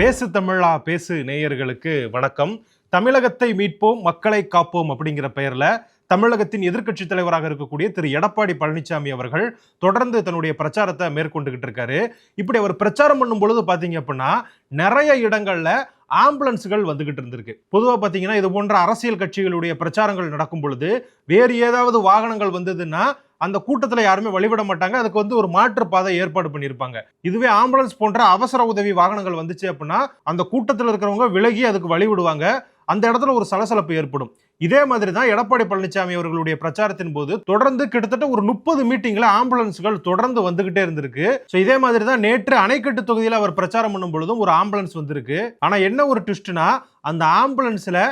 பேசு தமிழா பேசு நேயர்களுக்கு வணக்கம். தமிழகத்தை மீட்போம் மக்களை காப்போம் அப்படிங்கிற பெயரில் தமிழகத்தின் எதிர்க்கட்சி தலைவராக இருக்கக்கூடிய திரு. எடப்பாடி பழனிசாமி அவர்கள் தொடர்ந்து தன்னுடைய பிரச்சாரத்தை மேற்கொண்டுகிட்டு இருக்காரு. இப்படி அவர் பிரச்சாரம் பண்ணும் பொழுது பார்த்தீங்க அப்படின்னா நிறைய இடங்களில் ஆம்புலன்ஸ்கள் வந்துகிட்டு இருந்திருக்கு. பொதுவாக பார்த்தீங்கன்னா இது போன்ற அரசியல் கட்சிகளுடைய பிரச்சாரங்கள் நடக்கும் பொழுது வேறு ஏதாவது வாகனங்கள் வந்ததுன்னா அந்த கூட்டத்தில் யாருமே வழிவிட மாட்டாங்க. அதுக்கு வந்து ஒரு மாற்றுப்பாதை ஏற்பாடு பண்ணியிருப்பாங்க. இதுவே ஆம்புலன்ஸ் போன்ற அவசர உதவி வாகனங்கள் வந்துச்சு அப்படின்னா அந்த கூட்டத்தில் இருக்கிறவங்க விலகி அதுக்கு வழி விடுவாங்க. அந்த இடத்துல ஒரு சலசலப்பு ஏற்படும். இதே மாதிரி தான் எடப்பாடி பழனிசாமி அவர்களுடைய பிரச்சாரத்தின் போது தொடர்ந்து கிட்டத்தட்ட ஒரு முப்பது மீட்டிங்ல ஆம்புலன்ஸ்கள் தொடர்ந்து வந்துகிட்டே இருந்திருக்கு. ஸோ இதே மாதிரி தான் நேற்று அணைக்கட்டு தொகுதியில் அவர் பிரச்சாரம் பண்ணும் பொழுதும் ஒரு ஆம்புலன்ஸ் வந்திருக்கு. ஆனால் என்ன ஒரு ட்விஸ்ட்னா அந்த ஆம்புலன்ஸில்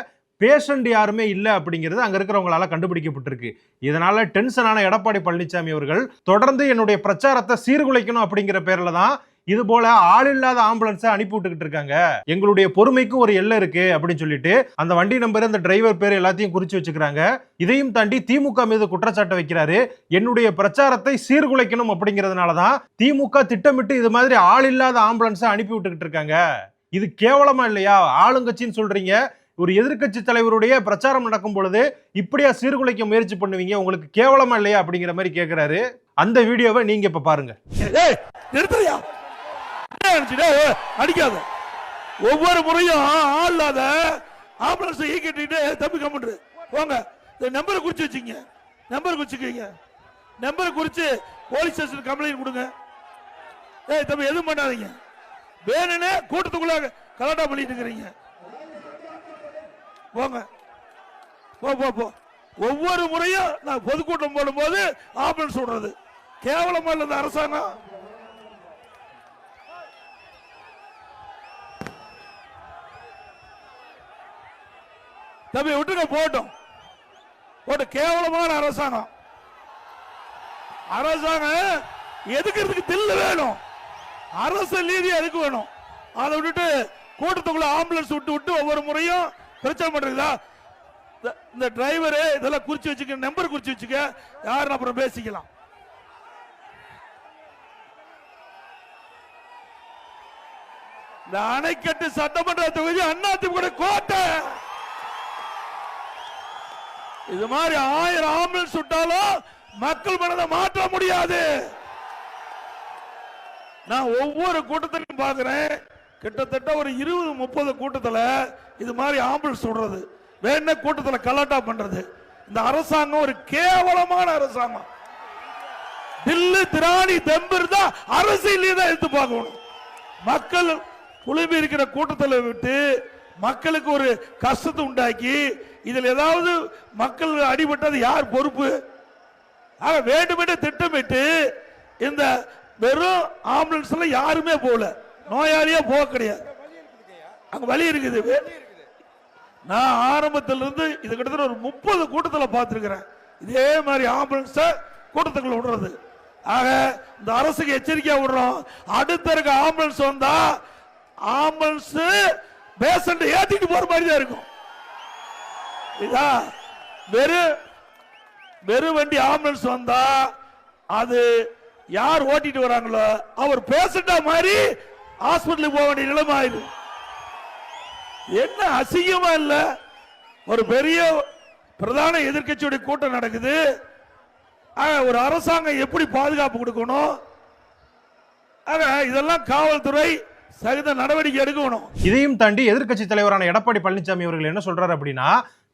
பேஷண்ட் யாருமே இல்லை அப்படிங்கிறது அங்கே இருக்கிறவங்களால கண்டுபிடிக்கப்பட்டிருக்கு. இதனால் டென்ஷனான எடப்பாடி பழனிசாமி அவர்கள் தொடர்ந்து என்னுடைய பிரச்சாரத்தை சீர்குலைக்கணும் அப்படிங்கிற பேரில் தான் இது போல ஆள் இல்லாத ஆம்புலன்ஸை அனுப்பி விட்டுக்கிட்டு இருக்காங்க. எங்களுடைய பொறுமைக்கும் ஒரு எல்லை இருக்கு அப்படின்னு சொல்லிட்டு அந்த வண்டி நம்பர் அந்த டிரைவர் பேர் எல்லாத்தையும் குறிச்சு வச்சுக்கிறாங்க. இதையும் தாண்டி திமுக மீது குற்றச்சாட்டை வைக்கிறாரு. என்னுடைய பிரச்சாரத்தை சீர்குலைக்கணும் அப்படிங்கிறதுனால தான் திமுக திட்டமிட்டு இது மாதிரி ஆள் இல்லாத ஆம்புலன்ஸை அனுப்பி விட்டுக்கிட்டு இருக்காங்க. இது கேவலமா இல்லையா? ஆளுங்கட்சின்னு சொல்றீங்க. ஒரு எதிர்க்கட்சி தலைவருடைய பிரச்சாரம் நடக்கும் பொழுது இப்படியா சீர்குலைக்க முயற்சி பண்ணுவீங்க? உங்களுக்கு கேவலமா இல்லையா? அப்படிங்கிற மாதிரி கேட்கிறாரு அந்த வீடியோவை நீங்க இப்ப பாருங்க. ஏய் அடிக்காத. ஒவ்வொரு முறையும் ஆள் இல்லாத ஆம்புலன்ஸ் ஈக்கிட்டு தம்பி கம்முன்று போங்க. இந்த நம்பரை குறிச்சு வச்சுங்க நம்பர் குறிச்சுக்கீங்க நம்பரை குறிச்சு போலீஸ் ஸ்டேஷன் கம்ப்ளைண்ட் கொடுங்க. ஏய் தம்பி எதுவும் பண்ணாதீங்க. வேணும்னே கூட்டத்துக்குள்ள கலாட்டா பண்ணிட்டு இருக்கிறீங்க. போங்க. போ போ போ. ஒவ்வொரு முறையும் நான் பொதுக்கூட்டம் போடும்போது ஆம்புலன்ஸ் விடுறது. கேவலமா இல்ல இந்த அரசாங்கம்? தம்பி விட்டுங்க போட்டோம் போட்டு கேவலமான அரசாங்கம். அரசாங்கம் எதுக்கிறதுக்கு தில்லு வேணும்? அரசு நீதி எதுக்கு வேணும்? அதை விட்டுட்டு கூட்டத்துக்குள்ள ஆம்புலன்ஸ் விட்டு விட்டு ஒவ்வொரு முறையும் பிரச்சனை பண்றீங்களா இந்த- இந்த டிரைவர் இதெல்லாம் குறிச்சு வச்சுக்க நம்பர் குறிச்சு வச்சுக்க யாரும் அப்புறம் பேசிக்கலாம். இந்த அணைக்கட்டு சட்டமன்ற தொகுதி அதிமுக கோட்டை. இது மாதிரி ஆயிரம் ஆம்புலன்ஸ் சுட்டாலும் மக்கள் மனதை மாற்ற முடியாது. நான் ஒவ்வொரு கூட்டத்திலையும் பாக்குறேன் கிட்டத்தட்ட ஒரு இருபது முப்பது கூட்டத்தில் இது மாதிரி ஆம்புலன்ஸ் விடுறது. வேண கூட்டத்தில் கலாட்டா பண்றது. இந்த அரசாங்கம் ஒரு கேவலமான அரசாங்கம். தில்லு திராணி தெம்பு இருந்தா அரசியலே தான் எடுத்து பார்க்கணும். மக்கள் குழுமி இருக்கிற கூட்டத்தில் விட்டு மக்களுக்கு ஒரு கஷ்டத்தை உண்டாக்கி இதில் ஏதாவது மக்கள் அடிபட்டது யார் பொறுப்பு? ஆக வேண்டுமென்று திட்டமிட்டு இந்த வெறும் ஆம்புலன்ஸ்ல யாருமே போகல. நோயாளியே போக கிடையாது. அங்க வழி இருக்குது. நான் ஆரம்பத்தில் இருந்து இது கிட்டத்தட்ட ஒரு முப்பது கூட்டத்தில் பார்த்துருக்குறேன். இதே மாதிரி ஆம்புலன்ஸ கூட்டத்துக்குள்ள விடுறது. ஆக இந்த அரசுக்கு எச்சரிக்கையாக விடுறோம். அடுத்த இருக்க ஆம்புலன்ஸ் வந்தா ஆம்புலன்ஸ் பேஷண்ட் ஏத்திட்டு போற மாதிரி தான் இருக்கும். இதா வெறும் வெறும் வண்டி ஆம்புலன்ஸ் வந்தா அது யார் ஓட்டிட்டு வராங்களோ அவர் பேஷண்டா மாதிரி ஹாஸ்பிட்டலுக்கு போக வேண்டிய நிலைமை ஆயிடும் என்ன அசிங்கமா இல்ல? ஒரு பெரிய பிரதான எதிர்க்கட்சியுடைய கூட்டம் நடக்குது. ஒரு அரசாங்கம் எப்படி பாதுகாப்பு கொடுக்கணும்? ஆக, இதெல்லாம் காவல்துறை சகித நடவடிக்கை எடுக்கணும். இதையும் தாண்டி எதிர்க்கட்சி தலைவரான எடப்பாடி பழனிசாமி அவர்கள் என்ன சொல்றாரு அப்படின்னா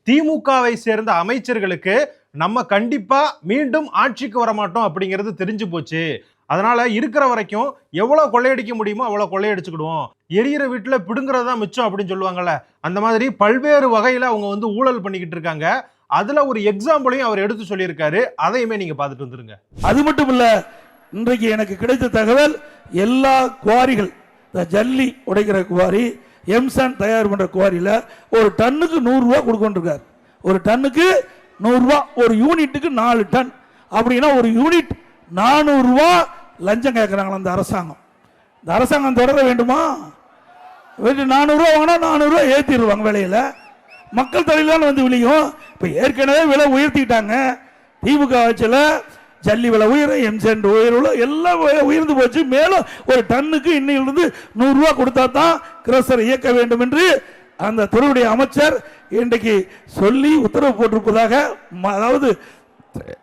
திமுகவை சேர்ந்த அமைச்சர்களுக்கு நம்ம கண்டிப்பா மீண்டும் ஆட்சிக்கு வர மாட்டோம் அப்படிங்கிறது தெரிஞ்சு போச்சு. அதனால இருக்கிற வரைக்கும் எவ்வளோ கொள்ளையடிக்க முடியுமோ அவ்வளோ கொள்ளையடிச்சுக்கிடுவோம். எரியிற வீட்டில் பிடுங்குறது தான் மிச்சம் அப்படின்னு சொல்லுவாங்கல்ல அந்த மாதிரி பல்வேறு வகையில் அவங்க வந்து ஊழல் பண்ணிக்கிட்டு இருக்காங்க. அதுல ஒரு எக்ஸாம்பிளையும் அவர் எடுத்து சொல்லியிருக்காரு. அதையுமே நீங்க பார்த்துட்டு வந்துருங்க. அது மட்டும் இல்ல இன்றைக்கு எனக்கு கிடைத்த தகவல் எல்லா குவாரிகள் இந்த ஜல்லி உடைக்கிற குவாரி எம்சான் தயார் பண்ற குவாரியில ஒரு டன்னுக்கு நூறுரூவா ரூபாய் கொடுக்கொண்டிருக்கார் ஒரு டன்னுக்கு நூறுரூவா ஒரு யூனிட்டுக்கு நாலு டன். அப்படின்னா ஒரு யூனிட் நானூறு லஞ்சம் கேட்கறாங்களா அந்த அரசாங்கம்? இந்த அரசாங்கம் தொடர வேண்டுமா? வெறும் நானூறுரூவா வாங்கினா நானூறுரூவா ஏற்றிடுவாங்க விலையில். மக்கள் தொழிலான வந்து விழியும் இப்போ ஏற்கனவே விலை உயர்த்திட்டாங்க. திமுக ஆட்சியில் ஜல்லி விலை உயரும் எம்சென்ட் உயர்வுல எல்லாம் உயர்ந்து போச்சு. மேலும் ஒரு டன்னுக்கு இன்னிலிருந்து நூறுரூவா கொடுத்தா தான் கிரசர் இயக்க வேண்டும் என்று அந்த துறையுடைய அமைச்சர் இன்றைக்கு சொல்லி உத்தரவு போட்டிருப்பதாக ம- அதாவது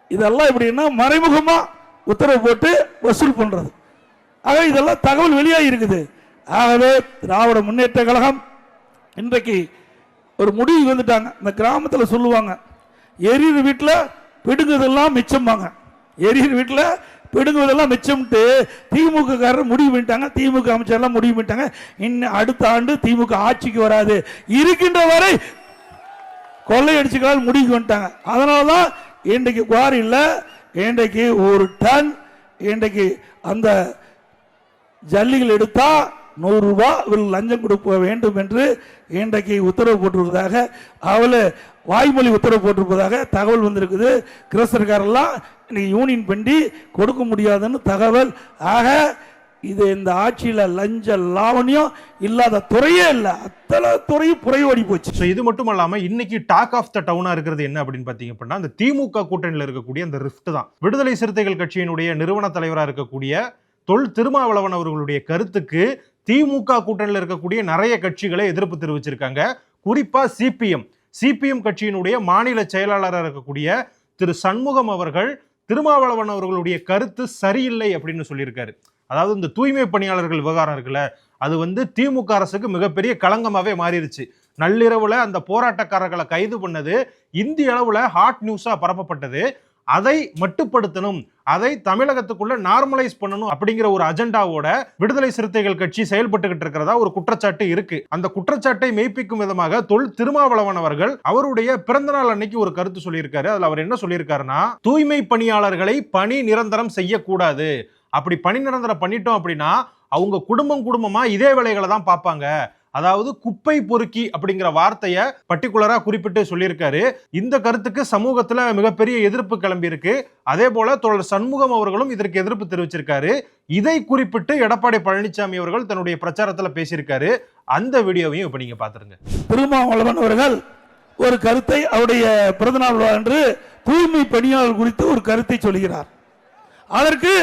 இதெல்லாம் எப்படின்னா மறைமுகமாக உத்தரவு போட்டு வசூல் பண்றது. ஆக இதெல்லாம் தகவல் வெளியாகி இருக்குது. ஆகவே திராவிட முன்னேற்ற கழகம் இன்றைக்கு ஒரு முடிவு வந்துட்டாங்க. இந்த கிராமத்தில் சொல்லுவாங்க எரியிற வீட்டில் பிடுங்குதெல்லாம் மிச்சம்பாங்க. எரியிற வீட்டில் பிடுங்குவதெல்லாம் மிச்சம்ட்டு திமுக காரர் முடிவு பண்ணிட்டாங்க. திமுக அமைச்சர்லாம் முடிவு பண்ணிட்டாங்க. இன்னும் அடுத்த ஆண்டு திமுக ஆட்சிக்கு வராது. இருக்கின்ற வரை கொள்ளையடிச்சுக்கலாம் முடிவுக்கு வந்துட்டாங்க. அதனால தான் இன்றைக்கு குவாரியில் இன்றைக்கு ஒரு டன் இன்றைக்கு அந்த ஜல்லிகள் எடுத்தால் நூறுரூபா இவர்கள் லஞ்சம் கொடுக்க வேண்டும் என்று இன்றைக்கு உத்தரவு போட்டிருப்பதாக அவள் வாய்மொழி உத்தரவு போட்டிருப்பதாக தகவல் வந்திருக்குது. கிறிஸ்தர்காரெல்லாம் இன்னைக்கு யூனியன் பண்ணி கொடுக்க முடியாதுன்னு தகவல். ஆக இது இந்த ஆட்சியில் லஞ்ச லாவணியம் இல்லாத துறையே இல்லை. அத்தனை துறையும் புறையோடி போச்சு. ஸோ இது மட்டும் இல்லாமல் இன்னைக்கு டாக் ஆஃப் த டவுனாக இருக்கிறது என்ன அப்படின்னு பார்த்தீங்க அப்படின்னா அந்த திமுக கூட்டணியில் இருக்கக்கூடிய அந்த ரிஃப்ட் தான். விடுதலை சிறுத்தைகள் கட்சியினுடைய நிறுவன தலைவராக இருக்கக்கூடிய தொல் திருமாவளவன் அவர்களுடைய கருத்துக்கு திமுக கூட்டணியில் இருக்கக்கூடிய நிறைய கட்சிகளை எதிர்ப்பு தெரிவிச்சிருக்காங்க. குறிப்பாக சிபிஎம் சிபிஎம் கட்சியினுடைய மாநில செயலாளராக இருக்கக்கூடிய திரு சண்முகம் அவர்கள் திருமாவளவன் அவர்களுடைய கருத்து சரியில்லை அப்படின்னு சொல்லியிருக்காரு. அதாவது இந்த தூய்மை பணியாளர்கள் விவகாரம் இருக்குல்ல அது வந்து திமுக அரசுக்கு மிகப்பெரிய களங்கமாகவே மாறிடுச்சு நள்ளிரவில் அந்த போராட்டக்காரர்களை கைது பண்ணது இந்திய அளவில் ஹாட் நியூஸாக பரப்பப்பட்டது. அதை மட்டுப்படுத்தணும் அதை தமிழகத்துக்குள்ள நார்மலைஸ் பண்ணணும் அப்படிங்கிற ஒரு அஜெண்டாவோட விடுதலை சிறுத்தைகள் கட்சி செயல்பட்டுக்கிட்டு இருக்கிறதா ஒரு குற்றச்சாட்டு இருக்கு. அந்த குற்றச்சாட்டை மெய்ப்பிக்கும் விதமாக தொல் திருமாவளவன் அவர்கள் அவருடைய பிறந்தநாள் அன்னைக்கு ஒரு கருத்து சொல்லியிருக்காரு. அதுல அவர் என்ன சொல்லியிருக்காருன்னா தூய்மை பணியாளர்களை பணி நிரந்தரம் செய்யக்கூடாது. அப்படி பணி நிரந்தரம் பண்ணிட்டோம் அப்படின்னா அவங்க குடும்பம் குடும்பமா இதே வேலைகளை தான் பார்ப்பாங்க. அதாவது குப்பை பொறுக்கி அப்படிங்கிற வார்த்தையை பர்டிகுலரா குறிப்பிட்டு சொல்லியிருக்காரு. இந்த கருத்துக்கு சமூகத்துல மிகப்பெரிய எதிர்ப்பு கிளம்பி இருக்கு அதே போல தோழர் சண்முகம் அவர்களும் இதற்கு எதிர்ப்பு தெரிவிச்சிருக்காரு. இதை குறிப்பிட்டு எடப்பாடி பழனிசாமி அவர்கள் தன்னுடைய பிரச்சாரத்துல பேசியிருக்காரு. அந்த வீடியோவையும் இப்ப நீங்க பாத்துருங்க. திருமாவளவன் அவர்கள் ஒரு கருத்தை அவருடைய பிறந்தநாள் என்று அன்று தூய்மை பணியாளர் குறித்து ஒரு கருத்தை சொல்கிறார். அதற்கு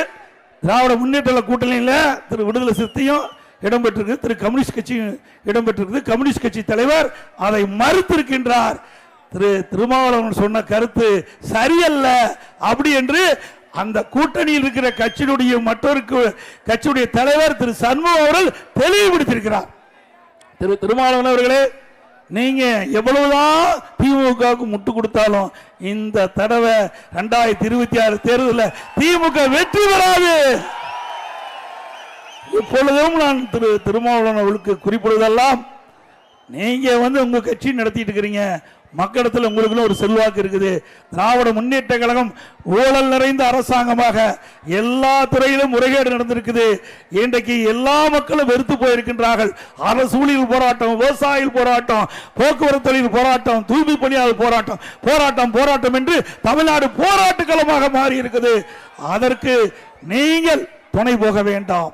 திராவிட முன்னேற்ற கூட்டணியில் திரு விடுதலை சிறுத்தையும் இடம்பெற்றிருக்கு. திரு கம்யூனிஸ்ட் கட்சியும் இடம்பெற்றிருக்கு கம்யூனிஸ்ட் கட்சி தலைவர் அதை மறுத்திருக்கின்றார். திரு திருமாவளவன் சொன்ன கருத்து சரியல்ல. அப்படி என்று அந்த கூட்டணியில் இருக்கிற கட்சியினுடைய மற்றொரு கட்சியுடைய தலைவர் திரு சண்முகம் அவர்கள் தெளிவுபடுத்தியிருக்கிறார். திரு திருமாவளவன் அவர்களே நீங்க எவ்வளவுதான் திமுகவுக்கு முட்டு கொடுத்தாலும் இந்த தடவை ரெண்டாயிரத்தி இருபத்தி ஆறு தேர்தலில் திமுக வெற்றி பெறாது. இப்பொழுதும் நான் திரு திருமாவளவன் அவர்களுக்கு குறிப்பிடுவதெல்லாம் நீங்க வந்து உங்க கட்சி நடத்திட்டு இருக்கிறீங்க. மக்களிடத்தில் உங்களுக்கு ஒரு செல்வாக்கு இருக்குது. திராவிட முன்னேற்ற கழகம் ஊழல் நிறைந்த அரசாங்கமாக எல்லா துறையிலும் முறைகேடு நடந்திருக்குது. இன்றைக்கு எல்லா மக்களும் வெறுத்து போயிருக்கின்றார்கள். அரசு ஊழியர் போராட்டம் விவசாயிகள் போராட்டம் போக்குவரத்து தொழில் போராட்டம் தூய்மை பணியாளர் போராட்டம் போராட்டம் போராட்டம் என்று தமிழ்நாடு போராட்ட மாறியிருக்குது. மாறி இருக்குது அதற்கு நீங்கள் துணை போக வேண்டாம்.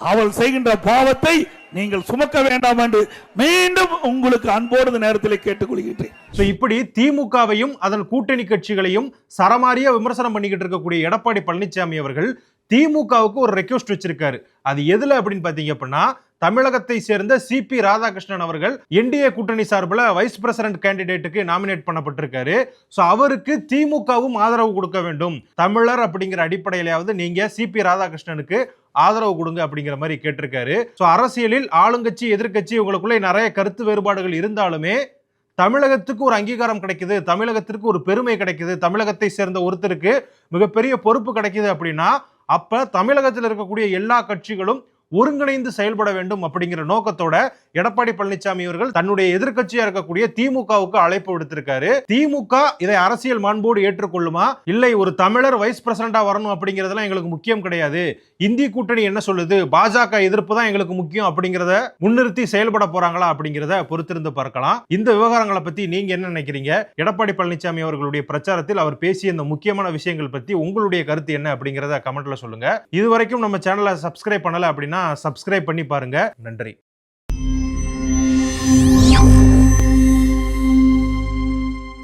அவள் செய்கின்ற பாவத்தை நீங்கள் சுமக்க வேண்டாம் என்று மீண்டும் உங்களுக்கு அன்போடு நேரத்தில் கேட்டுக்கொள்கிறேன் ஸோ இப்படி திமுகவையும் அதன் கூட்டணி கட்சிகளையும் சரமாரியா விமர்சனம் பண்ணிக்கிட்டு இருக்கக்கூடிய எடப்பாடி பழனிசாமி அவர்கள் திமுகவுக்கு ஒரு ரெக்வஸ்ட் வச்சிருக்காரு. அது எதுல அப்படின்னு பாத்தீங்க அப்படின்னா தமிழகத்தை சேர்ந்த சிபி ராதாகிருஷ்ணன் அவர்கள் என்டிஏ கூட்டணி சார்பில் வைஸ் பிரசிடென்ட் கேண்டிடேட்டுக்கு நாமினேட் பண்ணப்பட்டிருக்காரு. ஸோ அவருக்கு திமுகவும் ஆதரவு கொடுக்க வேண்டும். தமிழர் அப்படிங்கிற அடிப்படையிலாவது நீங்க சிபி ராதாகிருஷ்ணனுக்கு ஆதரவு கொடுங்க அப்படிங்கிற மாதிரி கேட்டிருக்காரு. ஸோ அரசியலில் ஆளுங்கட்சி எதிர்க்கட்சி உங்களுக்குள்ளே நிறைய கருத்து வேறுபாடுகள் இருந்தாலுமே தமிழகத்துக்கு ஒரு அங்கீகாரம் கிடைக்குது தமிழகத்திற்கு ஒரு பெருமை கிடைக்குது தமிழகத்தை சேர்ந்த ஒருத்தருக்கு மிகப்பெரிய பொறுப்பு கிடைக்குது அப்படின்னா அப்போ தமிழகத்தில் இருக்கக்கூடிய எல்லா கட்சிகளும் ஒருங்கிணைந்து செயல்பட வேண்டும் அப்படிங்கிற நோக்கத்தோட எடப்பாடி பழனிசாமி அவர்கள் தன்னுடைய எதிர்கட்சியா இருக்கக்கூடிய திமுகவுக்கு அழைப்பு விடுத்திருக்காரு. திமுக இதை அரசியல் மாண்போடு ஏற்றுக்கொள்ளுமா? இல்லை ஒரு தமிழர் வைஸ் பிரசிடண்டா வரணும் அப்படிங்கறதெல்லாம் எங்களுக்கு முக்கியம் கிடையாது. இந்தி கூட்டணி என்ன சொல்லுது? பாஜக எதிர்ப்பு தான் எங்களுக்கு முக்கியம் அப்படிங்கிறத முன்னிறுத்தி செயல்பட போறாங்களா அப்படிங்கிறத பொறுத்திருந்து பார்க்கலாம். இந்த விவகாரங்களை பத்தி நீங்க என்ன நினைக்கிறீங்க? எடப்பாடி பழனிசாமி அவர்களுடைய பிரச்சாரத்தில் அவர் பேசிய இந்த முக்கியமான விஷயங்கள் பத்தி உங்களுடைய கருத்து என்ன அப்படிங்கிறத கமெண்ட்ல சொல்லுங்க. இது வரைக்கும் நம்ம சேனலை சப்ஸ்கிரைப் பண்ணல அப்படின்னா சப்ஸ்கிரைப் பண்ணி பாருங்க. நன்றி.